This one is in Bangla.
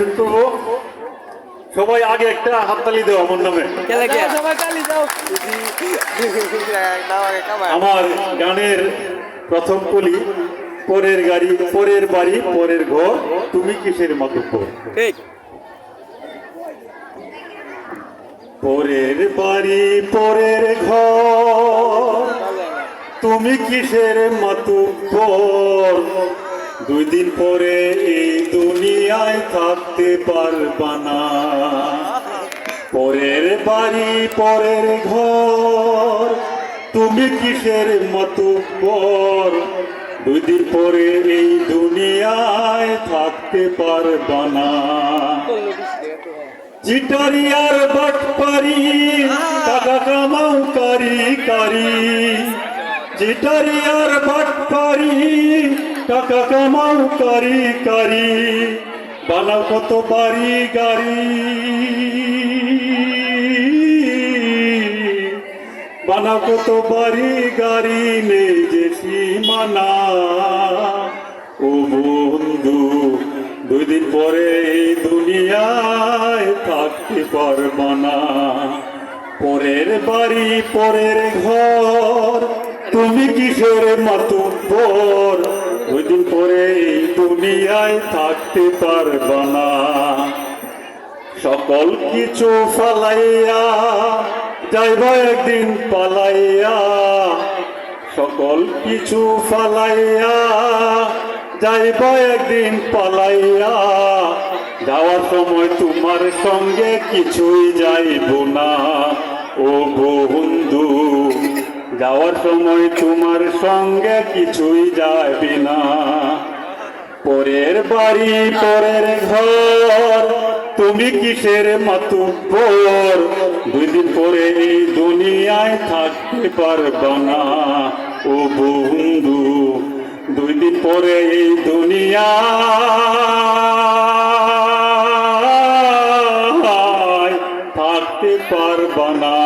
পরিবেশন করব সবাই আগে একটা হাততালি দেও আমার নামে। আমার গানের প্রথম কলি পরের গাড়ি পরের বাড়ি পরের ঘর তুমি কিসের ঠিক। পরের বাড়ি পরের ঘর তুমি কিসের মাতুব্বর দুই দিন পরে এই দুনিয়ায় থাকতে পারবা না। পরের বাড়ি পরের ঘর তুমি কিসের মতো পর? দুই দিন পরে এই দুনিয়ায় থাকতে পারবা না। চিটারি আর বাটপারি টাকা কামাও কারি কারি। চিটারি আর বাটপারি, টাকা কামাও কারি কারি, বানাও কত বাড়ি গাড়ি। বানাও কত বাড়ি গাড়ি নেই যে সীমানা। ও বন্ধু, দুই দিন পরে এই দুনিয়ায় থাকতে পারবা না। পরের বাড়ি, পরের ঘর তুমি কিসের মাতুব্বর? দুই দিন পরে দুনিয়ায় থাকতে পারবা না। সকল কিছু ফালাইয়া, যাইব একদিন পালাইয়া। সকল কিছু ফালাইয়া, যাইব একদিন পালাইয়া। যাওয়ার সময় তোমার সঙ্গে কিছুই যাইব না। ও বন্ধু যাওয়ার সময় তোমার সঙ্গে কিছুই যাইবে না পরের বাড়ি, পরের ঘর, তুমি কিসের মাতুব্বর? দুই দিন পরে এই দুনিয়ায় থাকতে পারবা না। ও বন্ধু, দুই দিন পরে এই দুনিয়ায় থাকতে পারবা না।